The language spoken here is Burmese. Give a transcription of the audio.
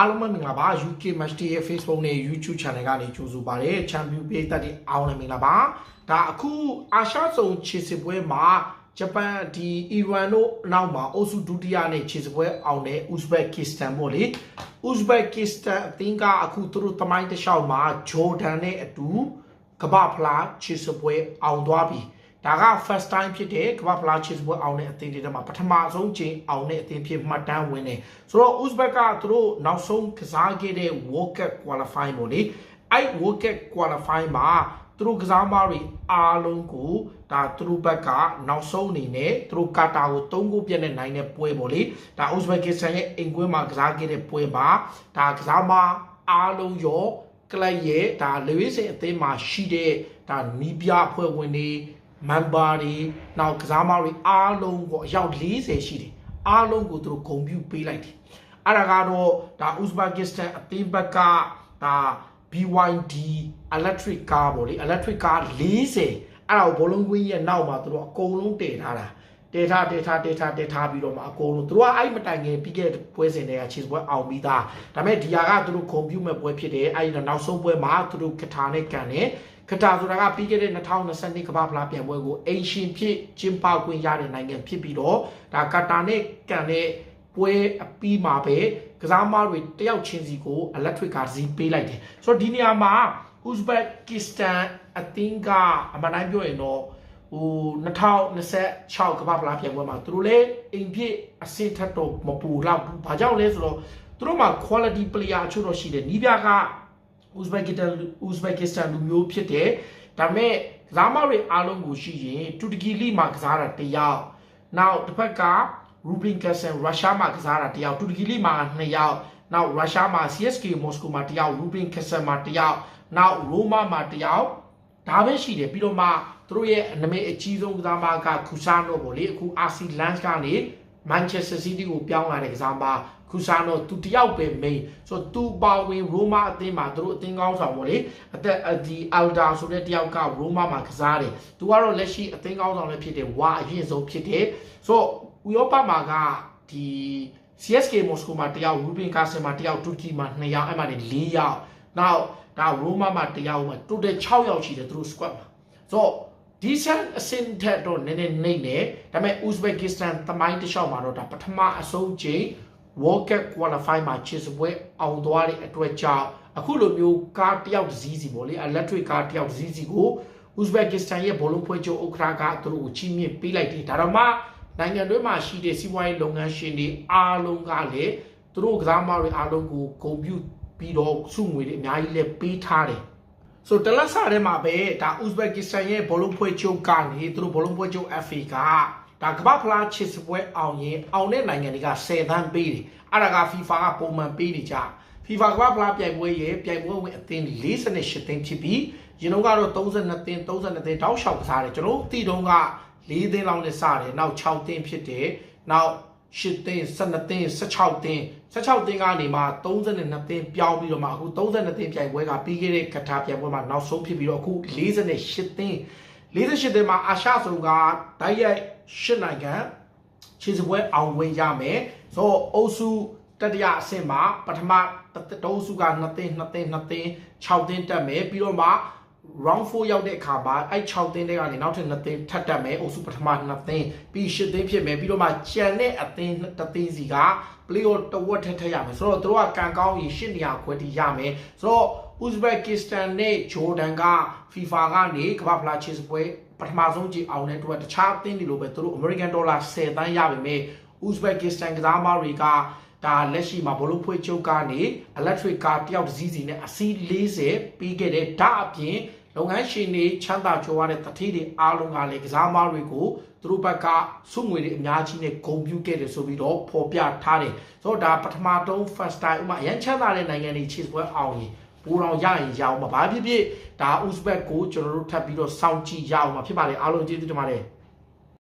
အားလုံးပဲမင်္ဂလာပါ UK Match Day ရဲ့ Facebook နဲ့ YouTube Channel ကနေကြိုဆိုပါရစေ။ Champion ပြည်သက်တွေအားလုံးမင်္ဂလာပါ။ဒါအခုအာရှစုံခြေစစ်ပွဲမှာဂျပန်ဒီအီရန်တို့နောက်မှာအိုဆုဒုတိယနဲ့ခြေစစ်ပွဲအောင်တဲ့ Uzbekistan ပေါ့လေ။ Uzbekistan အသင်းကအခုသူတို့တမိုင်းတစ်လျှောက်မှာဂျော်ဒန်နဲ့အတူကမ္ဘာဖလားခြေစစ်ပွဲအောင်သွားပြီ။ ဒါက first time ဖြစ်တဲ့ကမ္ဘာဖလားချစ်ပွဲအောင်တဲ့အသင်းတွေထဲမှာပထမဆုံးချိန်အောင်တဲ့အသင်းဖြစ်မှတ်တမ်းဝင်တယ်ဆိုတော့ Uzbek ကသူတို့နောက်ဆုံးကစားခဲ့တဲ့ World Cup qualifying ပေါ့လေအဲ့ World Cup qualifying မှာသူတို့ကစားမတွေအားလုံးကိုဒါသူတို့ဘက်ကနောက်ဆုံးအနေနဲ့သူတို့ကာတာကို၃ခုပြည့်နဲ့နိုင်တဲ့ပွဲပေါ့လေဒါ Uzbekistan ရဲ့အင်ကွင်းမှာကစားခဲ့တဲ့ပွဲမှာဒါကစားမအားလုံးရောကလပ်ရဲ့ဒါလေဝိစင်အသင်းမှာရှိတဲ့ဒါနီးပြအဖွဲ့ဝင်တွေ မန်ဘာတွေနောက်ကစားမတွေအားလုံးကိုအယောက်40ရှိတယ်အားလုံးကိုသူတို့ဂုံပြူပေးလိုက်တယ်အဲ့ဒါကတော့ဒါဥဇဘကစ္စတန်အသင်းဘက်ကဒါ BYD electric car ပေါ့လေ electric car 40အဲ့ဒါကိုဘောလုံးကွင်းရဲ့နောက်မှာသူတို့အကုန်လုံးတည်ထားတာတေထားတေထားတေထားတေထားပြီးတော့မှအကုန်လုံးသူတို့ကအဲ့မတိုင်ခင်ပြီးခဲ့ပွဲစဉ်တွေကခြေပွဲအောင်ပြီးသားဒါပေမဲ့ဒီဟာကသူတို့ဂုံပြူမဲ့ပွဲဖြစ်တယ်အဲ့ဒီနောက်ဆုံးပွဲမှာသူတို့ကထာနဲ့ကန်တယ် ကတာဆိုတာကပြီးခဲ့တဲ့2022ကမ္ဘာဖလားပြိုင်ပွဲကိုအိမ်ရှင်ဖြစ်ကျင်းပခွင့်ရတဲ့နိုင်ငံဖြစ်ပြီးတော့ဒါကတာနဲ့ကန်တဲ့ပွဲအပြီးမှာပဲကစားမတွေတယောက်ချင်းစီကို electric car စီးပေးလိုက်တယ်ဆိုတော့ဒီနေရာမှာ Uzbekistan အသင်းကအမှန်တိုင်းပြောရင်တော့ဟို2026ကမ္ဘာဖလားပြိုင်ပွဲမှာသူတို့လည်းအိမ်ဖြစ်အဆင့်ထက်တော့မပူတော့ဘူး။ဘာကြောင့်လဲဆိုတော့သူတို့မှာ quality player အချို့တော့ရှိတယ်။နီးပြက Uzbekistan Uzbekistan လူမျိုးဖြစ်တယ်ဒါပေမဲ့ကစားမတွေအားလုံးကိုရှိရင်တူတကီလီမှာကစားတာတယောက်နောက်တစ်ဖက်ကရူဘင်ကဆန်ရုရှားမှာကစားတာတယောက်တူတကီလီမှာ2ယောက်နောက်ရုရှားမှာ CSK မော်စကိုမှာတယောက်ရူဘင်ကဆန်မှာတယောက်နောက်ရိုမာမှာတယောက်ဒါပဲရှိတယ်ပြီးတော့မှသူတို့ရဲ့နမိတ်အကြီးဆုံးကစားမကခူဆာနိုပေါ့လေအခု RC Lens ကနေ Manchester City ကိုပြောင်းလာတဲ့ကစားမခူဆာနိုသူတယောက်ပဲ main ဆိုတော့သူပါဝင်ရိုမာအသင်းမှာသူတို့အသင်းကောင်းဆောင်ပေါ့လေအသက်ဒီအယ်ဒါဆိုတဲ့တယောက်ကရိုမာမှာကစားတယ်သူကတော့လက်ရှိအသင်းကောင်းဆောင်လည်းဖြစ်တယ်ဝါအရင်ဆုံးဖြစ်တယ်ဆိုတော့ဥရောပမှာကဒီ CSK မော်စကိုမှာတယောက်ရူဘင်ကာဆင်မှာတယောက်တူကီမှာ2ယောက်အဲ့မှာ4ယောက်နောက်ဒါရိုမာမှာတယောက်မှာ total 6ယောက်ရှိတယ်သူတို့ squad မှာဆိုတော့ decent အဆင့်ထက်တော့နည်းနည်းနှိမ့်နေဒါပေမဲ့ Uzbekistan တမိုင်းတစ်လျှောက်မှာတော့ဒါပထမအဆုံးချိန် World Cup qualify မှာချစ်စပွဲအောင်သွားတဲ့အတွက်ကြောင့်အခုလိုမျိုးကားတယောက်တစ်စီးစီပေါ့လေ electric ကားတယောက်တစ်စီးစီကို Uzbekistan ရဲ့ဘောလုံးဖွဲ့ချုပ်ဥက္ကဋ္ဌကသူတို့ကိုချီးမြှင့်ပေးလိုက်တယ်ဒါတော့မှနိုင်ငံတွင်းမှာရှိတဲ့စီးပွားရေးလုပ်ငန်းရှင်တွေအားလုံးကလည်းသူတို့ကစားမတွေအားလုံးကိုဂုဏ်ပြုပြီးတော့စုငွေတွေအများကြီးလည်းပေးထားတယ် ဆိုတလက်စာထဲမှာပဲဒါ Uzbekistan ရဲ့ဘောလုံးဖွဲ့ချုပ်ကနေသူတို့ဘောလုံးဖွဲ့ချုပ် FA ကဒါကမ္ဘာဖလားချစ်စပွဲအောင်ရင်အောင်တဲ့နိုင်ငံတွေက10သန်းပေးတယ်အဲ့ဒါက FIFA ကပုံမှန်ပေးနေကြ FIFA ကမ္ဘာဖလားပြိုင်ပွဲရဲ့ပြိုင်ပွဲဝင်အသင်း48သင်းဖြစ်ပြီးရင်တော့ကတော့32သင်း32သင်းတောက်လျှောက်ကစားတယ်ကျွန်တော်တီတုံးက4သင်းလောက်နဲ့စတယ်နောက်6သင်းဖြစ်တယ်နောက် 8သင်း12သင်း16သင်း16သင်းကနေမှ32သင်းပြောင်းပြီးတော့မှအခု32သင်းပြိုင်ပွဲကပြီးခဲ့တဲ့ကထာပြိုင်ပွဲမှာနောက်ဆုံးဖြစ်ပြီးတော့အခု48သင်း48သင်းမှာအာရှစုံကဓာတ်ရိုက်၈နိုင်ငံခြေစပွဲအောင်ဝင်ရမယ်ဆိုတော့အုပ်စုတတိယအဆင့်မှာပထမတုံးစုက2သင်း2သင်း2သင်း6သင်းတက်မယ်ပြီးတော့မှ round 4ရောက်တဲ့အခါမှာအဲ့6သင်းတွေကနေနောက်ထပ်2သင်းထပ်တက်မယ်အုပ်စုပထမ2သင်းပြီး10သင်းဖြစ်မယ်ပြီးတော့မှကျန်တဲ့အသင်းတစ်သင်းစီက play off တဝက်ထက်ထက်ရမယ်ဆိုတော့တို့ကကန်ကောင်းရင်10နေရာခွဲတီရမယ်ဆိုတော့ Uzbekistan နဲ့ Jordan က FIFA ကနေကမ္ဘာဖလားချစ်စပွဲပထမဆုံးကြည့်အောင်တဲ့အတွက်တခြားအသင်းတွေလိုပဲသူတို့ American Dollar 10တန်းရပါမယ် Uzbekistan ကစားမတွေက ဒါလက်ရှိမှာဘလို့ဖွေးချုပ်ကနေ electric car တယောက်တစ်စီးစီနဲ့အစီး40ပြီးခဲ့တဲ့ဓာတ်အပြင်လုပ်ငန်းရှင်တွေချမ်းသာကြွားတဲ့တတိတွေအားလုံးကလည်းကစားမတွေကိုသူတို့ဘက်ကစုငွေတွေအများကြီးနဲ့ဂုံပြူခဲ့တယ်ဆိုပြီးတော့ဖော်ပြထားတယ်ဆိုတော့ဒါပထမတုံး first time ဥမာရန်ချမ်းသာတဲ့နိုင်ငံတွေခြေပွဲအောင်ရင်ပူတော်ရရင်ရအောင်ပါဘာဖြစ်ဖြစ်ဒါ Uzbek ကိုကျွန်တော်တို့ထပ်ပြီးတော့စောင့်ကြည့်ရအောင်ပါဖြစ်ပါတယ်အားလုံးကျေးဇူးတင်ပါတယ်